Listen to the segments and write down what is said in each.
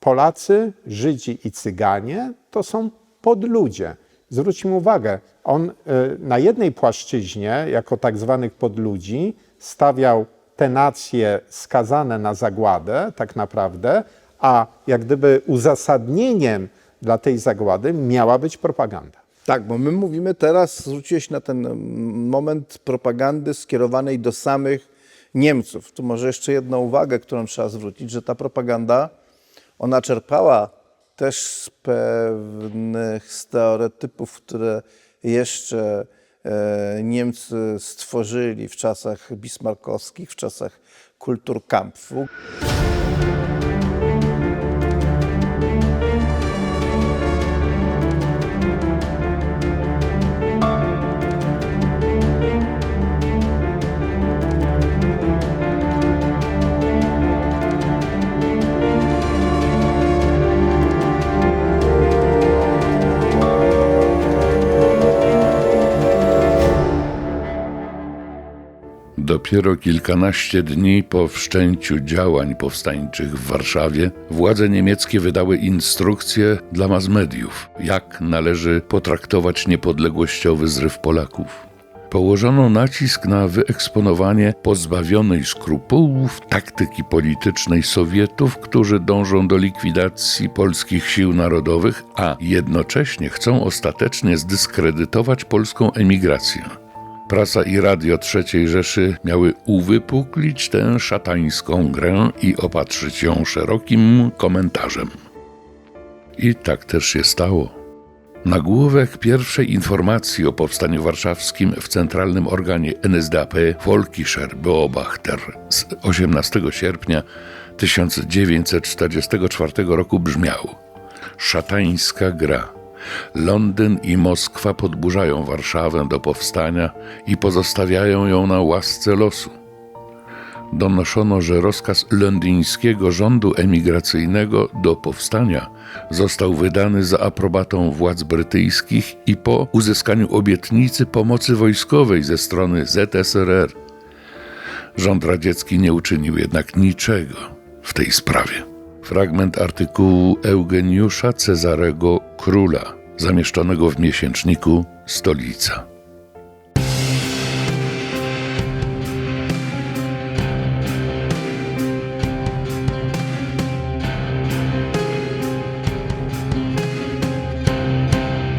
Polacy, Żydzi i Cyganie to są podludzie. Zwróćmy uwagę, on y, na jednej płaszczyźnie, jako tak zwanych podludzi, stawiał te nacje skazane na zagładę, tak naprawdę, a jak gdyby uzasadnieniem dla tej zagłady miała być propaganda. Tak, bo my mówimy teraz, zwróciłeś na ten moment propagandy skierowanej do samych Niemców. Tu może jeszcze jedna uwagę, którą trzeba zwrócić, że ta propaganda, ona czerpała też z pewnych stereotypów, które jeszcze e, Niemcy stworzyli w czasach bismarckowskich, w czasach Kulturkampfu. Dopiero kilkanaście dni po wszczęciu działań powstańczych w Warszawie władze niemieckie wydały instrukcje dla mass mediów, jak należy potraktować niepodległościowy zryw Polaków. Położono nacisk na wyeksponowanie pozbawionej skrupułów taktyki politycznej Sowietów, którzy dążą do likwidacji polskich sił narodowych, a jednocześnie chcą ostatecznie zdyskredytować polską emigrację. Prasa i radio III Rzeszy miały uwypuklić tę szatańską grę i opatrzyć ją szerokim komentarzem. I tak też się stało. Nagłówek pierwszej informacji o powstaniu warszawskim w centralnym organie NSDAP Volkischer Beobachter z 18 sierpnia 1944 roku brzmiał Szatańska gra. Londyn i Moskwa podburzają Warszawę do powstania i pozostawiają ją na łasce losu. Donoszono, że rozkaz londyńskiego rządu emigracyjnego do powstania został wydany za aprobatą władz brytyjskich i po uzyskaniu obietnicy pomocy wojskowej ze strony ZSRR. Rząd radziecki nie uczynił jednak niczego w tej sprawie. Fragment artykułu Eugeniusza Cezarego Króla, zamieszczonego w miesięczniku Stolica.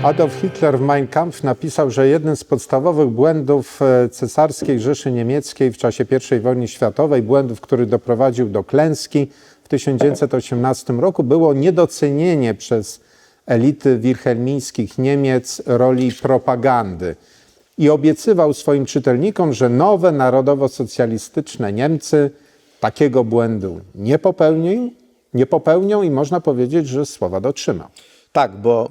Adolf Hitler w Mein Kampf napisał, że jednym z podstawowych błędów e, cesarskiej Rzeszy Niemieckiej w czasie I wojny światowej, błędów, który doprowadził do klęski w 1918 roku, było niedocenienie przez elity wilhelmińskich Niemiec roli propagandy. I obiecywał swoim czytelnikom, że nowe narodowo-socjalistyczne Niemcy takiego błędu nie popełnią, nie popełnią i można powiedzieć, że słowa dotrzymał. Tak, bo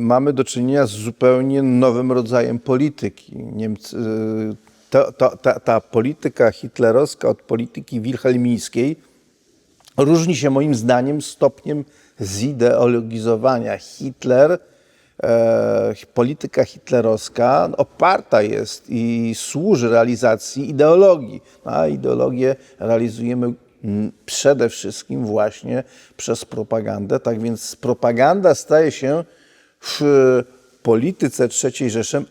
mamy do czynienia z zupełnie nowym rodzajem polityki. Niemcy, to, to, ta, ta polityka hitlerowska od polityki wilhelmińskiej różni się moim zdaniem stopniem zideologizowania. Hitler, e, polityka hitlerowska oparta jest i służy realizacji ideologii. A ideologię realizujemy przede wszystkim właśnie przez propagandę. Tak więc propaganda staje się w polityce III Rzeszy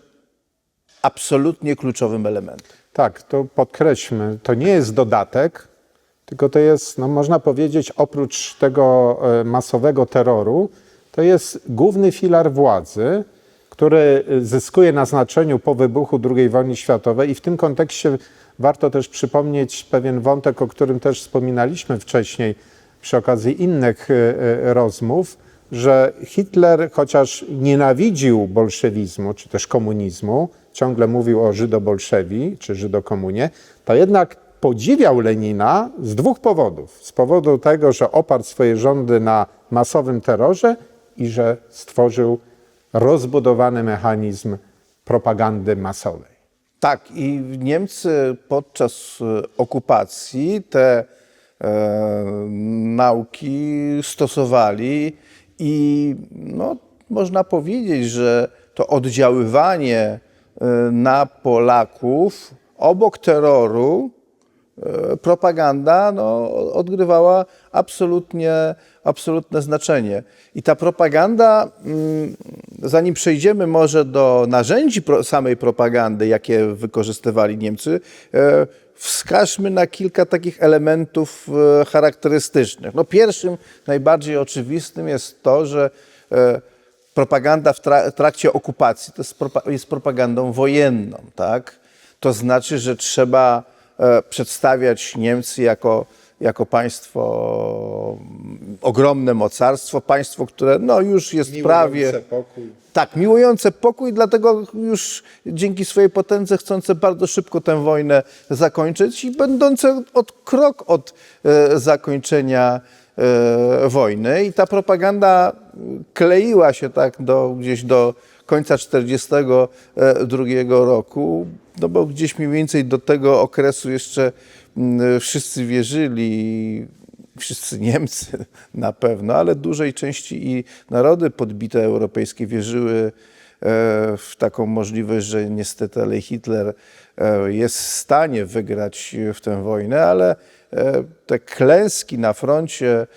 absolutnie kluczowym elementem. Tak, to podkreślmy, to nie jest dodatek, tylko to jest, no można powiedzieć, oprócz tego e, masowego terroru, to jest główny filar władzy, który zyskuje na znaczeniu po wybuchu II wojny światowej. I w tym kontekście warto też przypomnieć pewien wątek, o którym też wspominaliśmy wcześniej przy okazji innych e, e, rozmów, że Hitler, chociaż nienawidził bolszewizmu czy też komunizmu, ciągle mówił o żydobolszewi czy żydokomunie, to jednak podziwiał Lenina z dwóch powodów. Z powodu tego, że oparł swoje rządy na masowym terrorze i że stworzył rozbudowany mechanizm propagandy masowej. Tak, i Niemcy podczas e, okupacji te e, nauki stosowali i no, można powiedzieć, że to oddziaływanie e, na Polaków obok terroru propaganda no, odgrywała absolutnie, absolutne znaczenie. I ta propaganda, mm, zanim przejdziemy może do narzędzi samej propagandy, jakie wykorzystywali Niemcy, e, wskażmy na kilka takich elementów e, charakterystycznych. No, pierwszym, najbardziej oczywistym jest to, że e, propaganda w tra- trakcie okupacji to jest, propa- jest propagandą wojenną, tak? To znaczy, że trzeba e, przedstawiać Niemcy jako, jako państwo, mm, ogromne mocarstwo, państwo, które no, już jest prawie... pokój. Tak, miłujące pokój, dlatego już dzięki swojej potędze chcące bardzo szybko tę wojnę zakończyć i będące od krok od e, zakończenia e, wojny. I ta propaganda kleiła się tak do, gdzieś do końca 1942 roku, no bo gdzieś mniej więcej do tego okresu jeszcze mm, wszyscy wierzyli, wszyscy Niemcy na pewno, ale dużej części i narody podbite europejskie wierzyły e, w taką możliwość, że niestety ale Hitler e, jest w stanie wygrać w tę wojnę, ale e, te klęski na froncie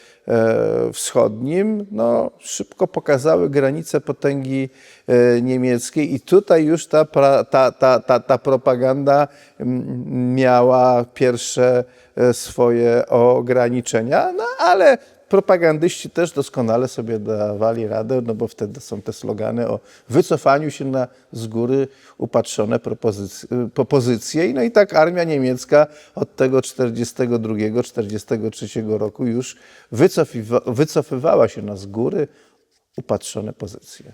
wschodnim no, szybko pokazały granice potęgi e, niemieckiej i tutaj już ta, ta, ta, ta, ta propaganda mm, miała pierwsze e, swoje ograniczenia, no ale propagandyści też doskonale sobie dawali radę, no bo wtedy są te slogany o wycofaniu się na z góry upatrzone propozycje. No i tak armia niemiecka od tego 42-43 roku już wycofiwa, wycofywała się na z góry upatrzone pozycje.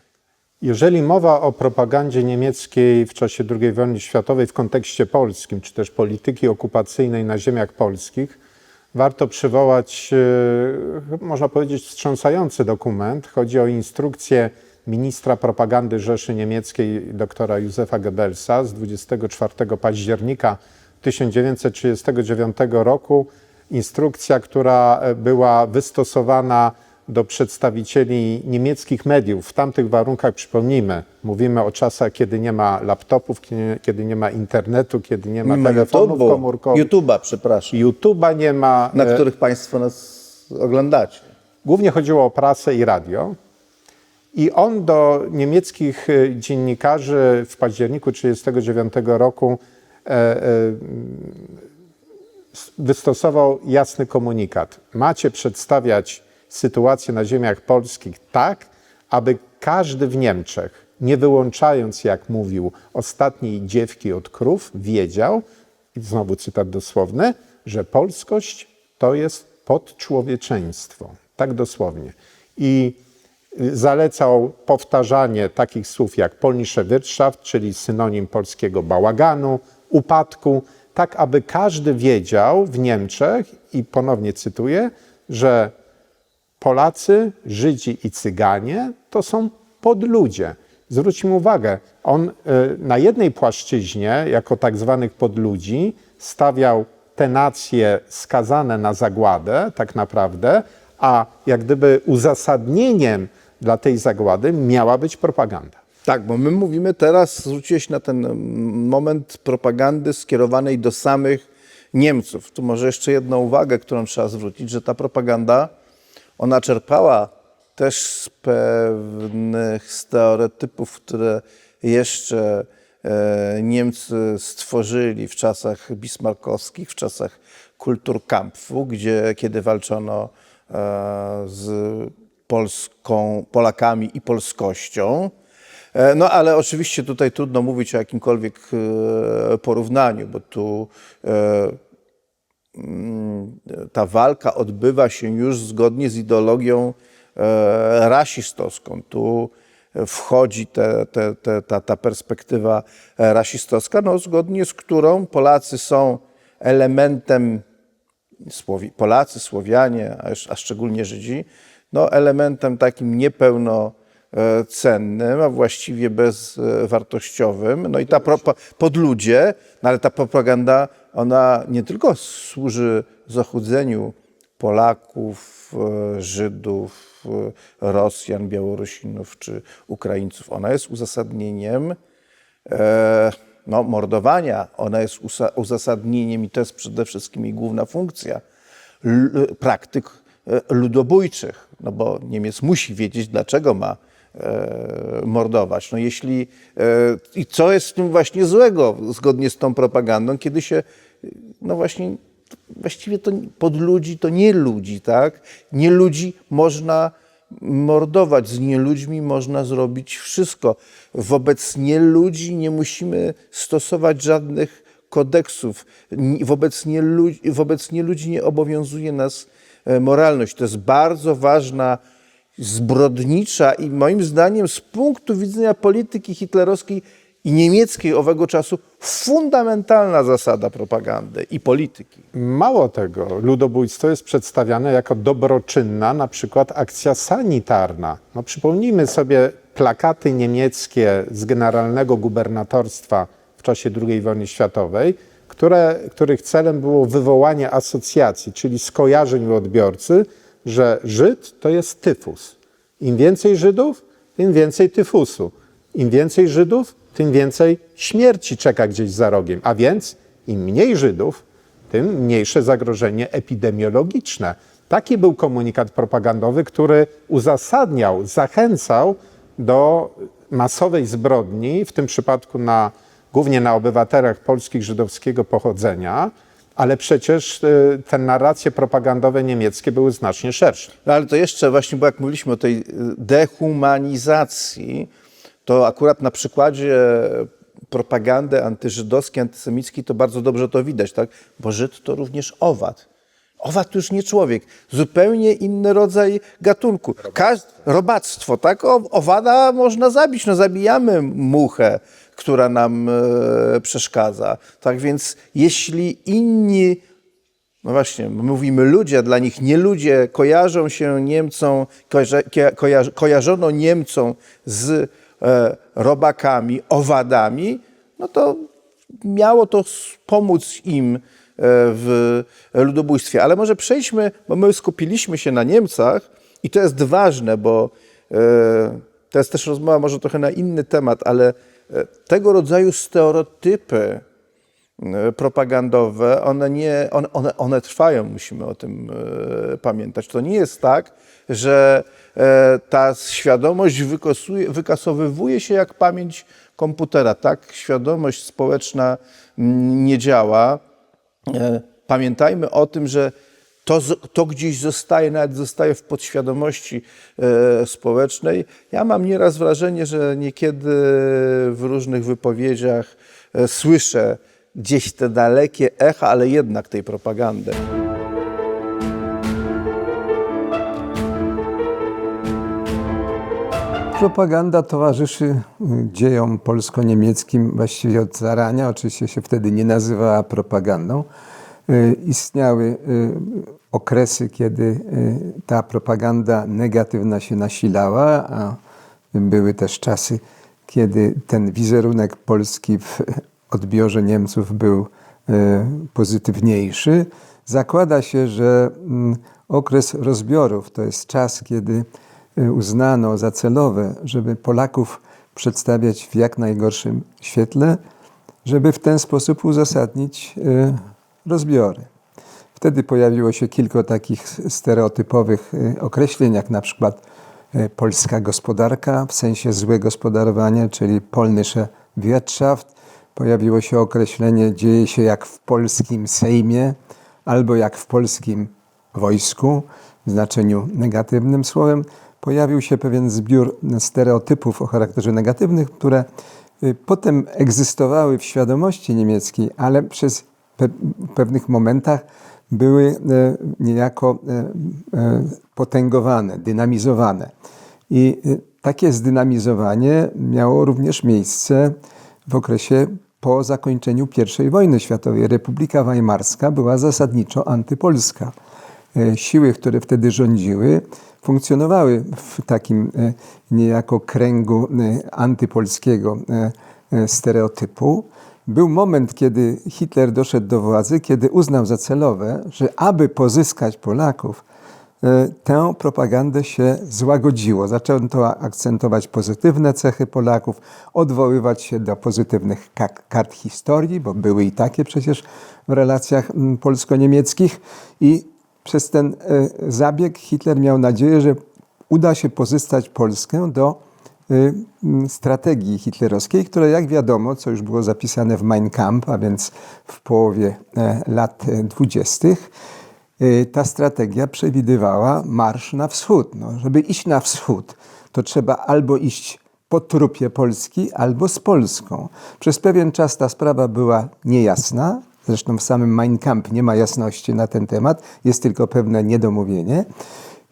Jeżeli mowa o propagandzie niemieckiej w czasie II wojny światowej w kontekście polskim, czy też polityki okupacyjnej na ziemiach polskich, warto przywołać, e, można powiedzieć, wstrząsający dokument. Chodzi o instrukcję ministra propagandy Rzeszy Niemieckiej doktora Józefa Goebbelsa z 24 października 1939 roku. Instrukcja, która e, była wystosowana do przedstawicieli niemieckich mediów w tamtych warunkach, przypomnijmy, mówimy o czasach, kiedy nie ma laptopów, kiedy- kiedy nie ma internetu, kiedy nie ma ma telefonów YouTube'u, komórkowych, YouTube'a, przepraszam, YouTube'a nie ma. na e, których Państwo nas oglądacie. Głównie chodziło o prasę i radio. I on do niemieckich e, dziennikarzy w październiku 1939 roku e, e, wystosował jasny komunikat. Macie przedstawiać sytuację na ziemiach polskich tak, aby każdy w Niemczech, nie wyłączając, jak mówił, ostatniej dziewki od krów, wiedział, i znowu cytat dosłowny, że polskość to jest podczłowieczeństwo. Tak dosłownie. I zalecał powtarzanie takich słów jak polnische Wirtschaft, czyli synonim polskiego bałaganu, upadku, tak aby każdy wiedział w Niemczech, i ponownie cytuję, że Polacy, Żydzi i Cyganie to są podludzie. Zwróćmy uwagę, on y, na jednej płaszczyźnie, jako tak zwanych podludzi, stawiał te nacje skazane na zagładę, tak naprawdę, a jak gdyby uzasadnieniem dla tej zagłady miała być propaganda. Tak, bo my mówimy teraz, zwróciłeś na ten moment propagandy skierowanej do samych Niemców. Tu może jeszcze jedną uwagę, którą trzeba zwrócić, że ta propaganda, ona czerpała też z pewnych stereotypów, które jeszcze e, Niemcy stworzyli w czasach bismarckowskich, w czasach Kulturkampfu, gdzie kiedy walczono e, z Polską, Polakami i polskością. E, No ale oczywiście tutaj trudno mówić o jakimkolwiek porównaniu, bo tu ta walka odbywa się już zgodnie z ideologią e, rasistowską. Tu wchodzi te, te, te, ta, ta perspektywa e, rasistowska, no, zgodnie z którą Polacy są elementem Polacy, Słowianie, a, szczególnie Żydzi, no elementem takim niepełnocennym, a właściwie bezwartościowym. No i ta pro, po- podludzie, no ale ta propaganda, ona nie tylko służy zachudzeniu Polaków, e, Żydów, e, Rosjan, Białorusinów czy Ukraińców. Ona jest uzasadnieniem e, no, mordowania, ona jest uzasadnieniem i to jest przede wszystkim jej główna funkcja praktyk ludobójczych, no bo Niemiec musi wiedzieć, dlaczego ma mordować. No jeśli, I co jest w tym właśnie złego, zgodnie z tą propagandą, kiedy się, no właśnie, właściwie to pod ludzi to nie ludzi, tak? Nie ludzi można mordować, z nieludźmi można zrobić wszystko. Wobec nieludzi nie musimy stosować żadnych kodeksów. Wobec nieludzi, wobec nieludzi nie obowiązuje nas e, moralność. To jest bardzo ważna, zbrodnicza i moim zdaniem z punktu widzenia polityki hitlerowskiej i niemieckiej owego czasu fundamentalna zasada propagandy i polityki. Mało tego, ludobójstwo jest przedstawiane jako dobroczynna, na przykład akcja sanitarna. No, przypomnijmy sobie plakaty niemieckie z generalnego gubernatorstwa w czasie II wojny światowej, które, których celem było wywołanie asocjacji, czyli skojarzeń u odbiorcy, że Żyd to jest tyfus. Im więcej Żydów, tym więcej tyfusu. Im więcej Żydów, tym więcej śmierci czeka gdzieś za rogiem. A więc im mniej Żydów, tym mniejsze zagrożenie epidemiologiczne. Taki był komunikat propagandowy, który uzasadniał, zachęcał do masowej zbrodni, w tym przypadku na, głównie na obywatelach polskich żydowskiego pochodzenia, ale przecież y, te narracje propagandowe niemieckie były znacznie szersze. No ale to jeszcze właśnie, bo jak mówiliśmy o tej y, dehumanizacji, to akurat na przykładzie propagandy antyżydowskiej, antysemickiej to bardzo dobrze to widać, tak? Bo Żyd to również owad. Owad to już nie człowiek, zupełnie inny rodzaj gatunku. Każ- robactwo, tak? O, owada można zabić, no zabijamy muchę, która nam e, przeszkadza. Tak więc jeśli inni no właśnie, my mówimy ludzie, dla nich nie ludzie kojarzą się Niemcom, kojarze, kojarzy, kojarzono Niemcom z robakami, owadami, no to miało to pomóc im e, w ludobójstwie. Ale może przejdźmy, bo my skupiliśmy się na Niemcach i to jest ważne, bo e, to jest też rozmowa może trochę na inny temat, ale e, tego rodzaju stereotypy, e, propagandowe, one, nie, one, one, one trwają, musimy o tym e, pamiętać. To nie jest tak, że e, ta świadomość wykosuje, wykasowywuje się jak pamięć komputera. Tak świadomość społeczna mm, nie działa. E, Pamiętajmy o tym, że to, to gdzieś zostaje, nawet zostaje w podświadomości e, społecznej. Ja mam nieraz wrażenie, że niekiedy w różnych wypowiedziach e, słyszę gdzieś te dalekie echa, ale jednak tej propagandy. Propaganda towarzyszy y, dziejom polsko-niemieckim właściwie od zarania. Oczywiście się wtedy nie nazywała propagandą. Y, Istniały y, okresy, kiedy ta propaganda negatywna się nasilała, a były też czasy, kiedy ten wizerunek Polski w odbiorze Niemców był pozytywniejszy. Zakłada się, że mm, okres rozbiorów to jest czas, kiedy uznano za celowe, żeby Polaków przedstawiać w jak najgorszym świetle, żeby w ten sposób uzasadnić y, rozbiory. Wtedy pojawiło się kilka takich stereotypowych y, określeń, jak na przykład y, polska gospodarka, w sensie złe gospodarowanie, czyli polnische Wirtschaft. Pojawiło się określenie dzieje się jak w polskim Sejmie albo jak w polskim wojsku w znaczeniu negatywnym słowem. Pojawił się pewien zbiór stereotypów o charakterze negatywnym, które y, potem egzystowały w świadomości niemieckiej, ale przez pe pewnych momentach były e, niejako e, potęgowane, dynamizowane. I takie zdynamizowanie miało również miejsce w okresie po zakończeniu I wojny światowej. Republika Weimarska była zasadniczo antypolska. E, Siły, które wtedy rządziły, funkcjonowały w takim e, niejako kręgu e, antypolskiego stereotypu. Był moment, kiedy Hitler doszedł do władzy, kiedy uznał za celowe, że aby pozyskać Polaków, tę propagandę się złagodziło. Zaczęto akcentować pozytywne cechy Polaków, odwoływać się do pozytywnych ka- kart historii, bo były i takie przecież w relacjach polsko-niemieckich. I przez ten e, zabieg Hitler miał nadzieję, że uda się pozyskać Polskę do mm, strategii hitlerowskiej, która jak wiadomo, co już było zapisane w Mein Kampf, a więc w połowie e, lat e, dwudziestych, ta strategia przewidywała marsz na wschód. No, żeby iść na wschód, to trzeba albo iść po trupie Polski, albo z Polską. Przez pewien czas ta sprawa była niejasna. Zresztą w samym Mein Kampf nie ma jasności na ten temat, jest tylko pewne niedomówienie.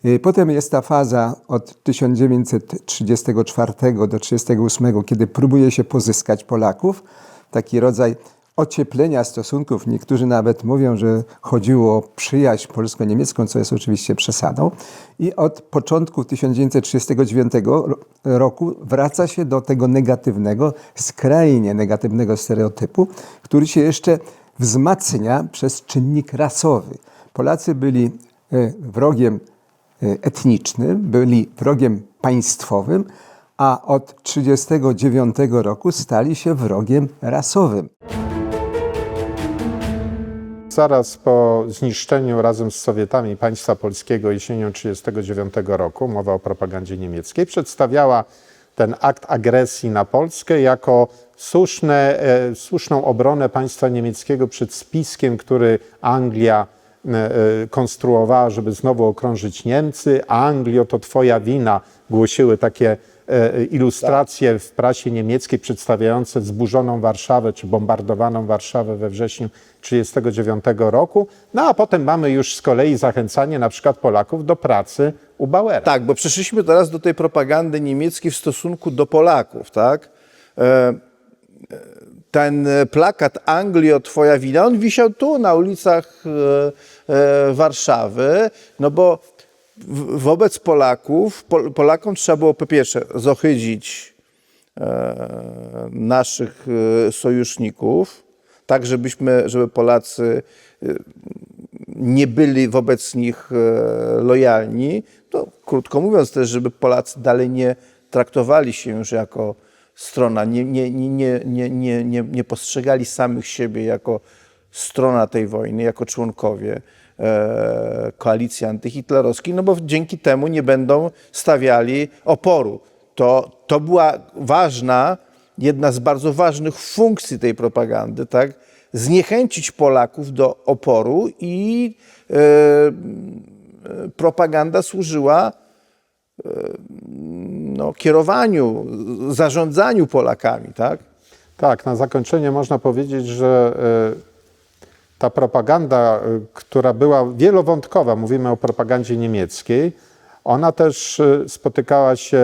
Y, Potem jest ta faza od 1934 do 1938, kiedy próbuje się pozyskać Polaków. Taki rodzaj ocieplenia stosunków. Niektórzy nawet mówią, że chodziło o przyjaźń polsko-niemiecką, co jest oczywiście przesadą. I od początku 1939 ro- roku wraca się do tego negatywnego, skrajnie negatywnego stereotypu, który się jeszcze wzmacnia przez czynnik rasowy. Polacy byli e, wrogiem e, etnicznym, byli wrogiem państwowym, a od 1939 roku stali się wrogiem rasowym. Zaraz po zniszczeniu razem z Sowietami państwa polskiego jesienią 1939 roku, mowa o propagandzie niemieckiej, przedstawiała ten akt agresji na Polskę jako słuszne, e, słuszną obronę państwa niemieckiego przed spiskiem, który Anglia e, e, konstruowała, żeby znowu okrążyć Niemcy. Anglio, to twoja wina, głosiły takie ilustracje w prasie niemieckiej przedstawiające zburzoną Warszawę czy bombardowaną Warszawę we wrześniu 1939 roku. No a potem mamy już z kolei zachęcanie na przykład Polaków do pracy u Bauera. Tak, bo przeszliśmy teraz do tej propagandy niemieckiej w stosunku do Polaków, tak? Ten plakat Anglio, twoja wina, on wisiał tu na ulicach e, e, Warszawy, no bo wobec Polaków, Pol- Polakom trzeba było po pierwsze zohydzić e, naszych sojuszników, tak żebyśmy, żeby Polacy nie byli wobec nich lojalni, to krótko mówiąc też, żeby Polacy dalej nie traktowali się już jako strona, nie, nie, nie, nie, nie, nie, nie postrzegali samych siebie jako strona tej wojny, jako członkowie e, koalicji antyhitlerowskiej, no bo dzięki temu nie będą stawiali oporu. To, to była ważna, jedna z bardzo ważnych funkcji tej propagandy, tak? Zniechęcić Polaków do oporu i e, e propaganda służyła no, kierowaniu, zarządzaniu Polakami, tak? Tak, na zakończenie można powiedzieć, że e, ta propaganda, e, która była wielowątkowa, mówimy o propagandzie niemieckiej, ona też e, spotykała się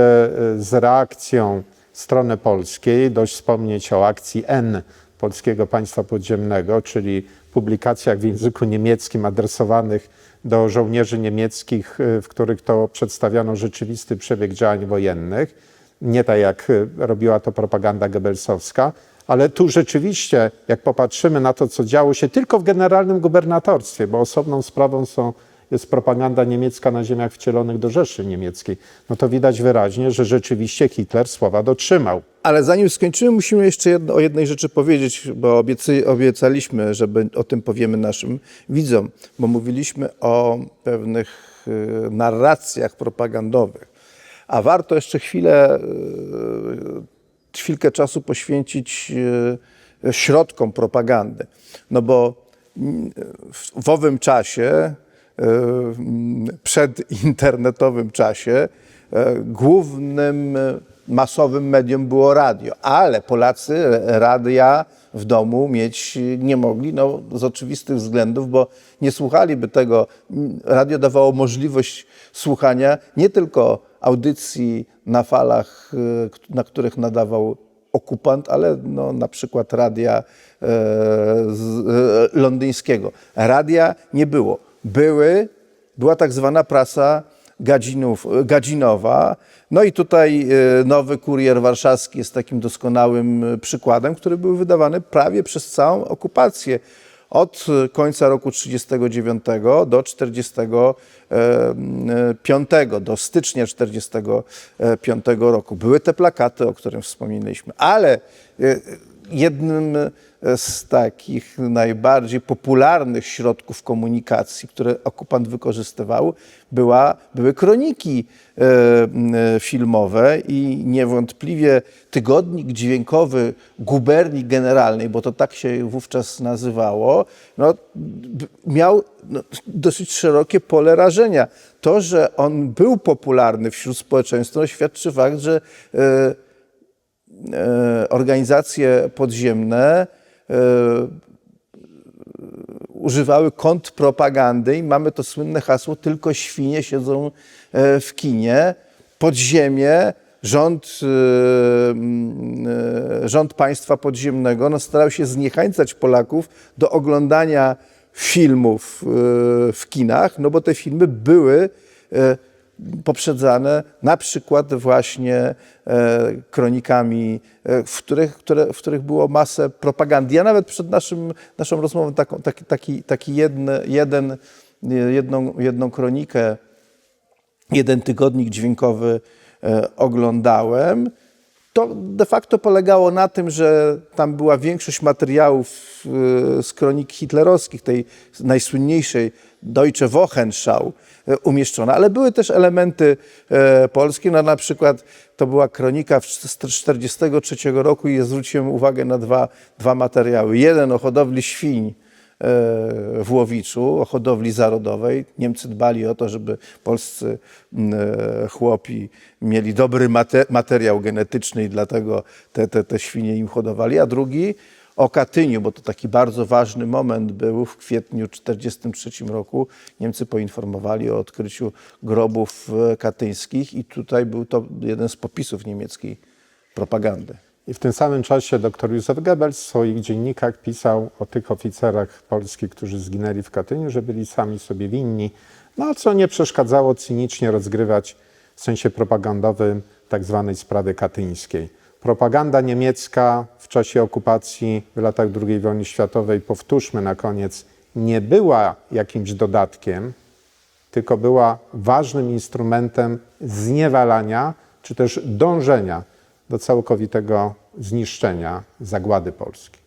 z reakcją strony polskiej. Dość wspomnieć o akcji N Polskiego Państwa Podziemnego, czyli publikacjach w języku niemieckim adresowanych do żołnierzy niemieckich, e, w których to przedstawiano rzeczywisty przebieg działań wojennych. Nie tak jak y, robiła to propaganda Goebbelsowska, ale tu rzeczywiście, jak popatrzymy na to, co działo się tylko w generalnym gubernatorstwie, bo osobną sprawą są, jest propaganda niemiecka na ziemiach wcielonych do Rzeszy Niemieckiej, no to widać wyraźnie, że rzeczywiście Hitler słowa dotrzymał. Ale zanim skończymy, musimy jeszcze jedno, o jednej rzeczy powiedzieć, bo obiecy, obiecaliśmy, że o tym powiemy naszym widzom, bo mówiliśmy o pewnych y, narracjach propagandowych. A warto jeszcze chwilę, y, chwilkę czasu poświęcić y, środkom propagandy. No bo mm, w, owym czasie, przedinternetowym czasie, e, głównym e, masowym medium było radio, ale Polacy radia w domu mieć nie mogli, no, z oczywistych względów, bo nie słuchaliby tego. Radio dawało możliwość słuchania nie tylko audycji na falach, e, na których nadawał okupant, ale no, na przykład radia e, z, e, londyńskiego. Radia nie było. Były, była tak zwana prasa Gadzinów, Gadzinowa. No i tutaj e, nowy kurier warszawski jest takim doskonałym e, przykładem, który był wydawany prawie przez całą okupację. od końca roku 1939 do 1945, do stycznia 1945 roku. Były te plakaty, o których wspominaliśmy, ale e, jednym z takich najbardziej popularnych środków komunikacji, które okupant wykorzystywał, była, były kroniki e, e, filmowe i niewątpliwie tygodnik dźwiękowy guberni generalnej, bo to tak się wówczas nazywało, no, miał no, dosyć szerokie pole rażenia. To, że on był popularny wśród społeczeństwa, świadczy fakt, że e, e, organizacje podziemne e, używały kontrpropagandy i mamy to słynne hasło tylko świnie siedzą e, w kinie. Podziemie, rząd, e, e, rząd państwa podziemnego no, starał się zniechęcać Polaków do oglądania filmów e, w kinach, no bo te filmy były e, poprzedzane na przykład właśnie e, kronikami, e, w których, które, w których było masę propagandy. Ja nawet przed naszym, naszą rozmową taką, taki, taki, taki jedne, jeden, jedną, jedną kronikę, jeden tygodnik dźwiękowy e, oglądałem. To de facto polegało na tym, że tam była większość materiałów e, z kronik hitlerowskich, tej najsłynniejszej Deutsche Wochenschau e, umieszczona, ale były też elementy e, polskie, no na przykład to była kronika w 1943 roku i zwróciłem uwagę na dwa, dwa materiały. Jeden o hodowli świń w Łowiczu, o hodowli zarodowej. Niemcy dbali o to, żeby polscy m, e, chłopi mieli dobry mate, materiał genetyczny i dlatego te, te, te świnie im hodowali. A drugi o Katyniu, bo to taki bardzo ważny moment był w kwietniu 1943 roku. Niemcy poinformowali o odkryciu grobów e, katyńskich i tutaj był to jeden z popisów niemieckiej propagandy. I w tym samym czasie dr Józef Goebbels w swoich dziennikach pisał o tych oficerach polskich, którzy zginęli w Katyniu, że byli sami sobie winni, no co nie przeszkadzało cynicznie rozgrywać w sensie propagandowym tak zwanej sprawy katyńskiej. Propaganda niemiecka w czasie okupacji w latach II wojny światowej, powtórzmy na koniec, nie była jakimś dodatkiem, tylko była ważnym instrumentem zniewalania czy też dążenia do całkowitego zniszczenia zagłady Polski.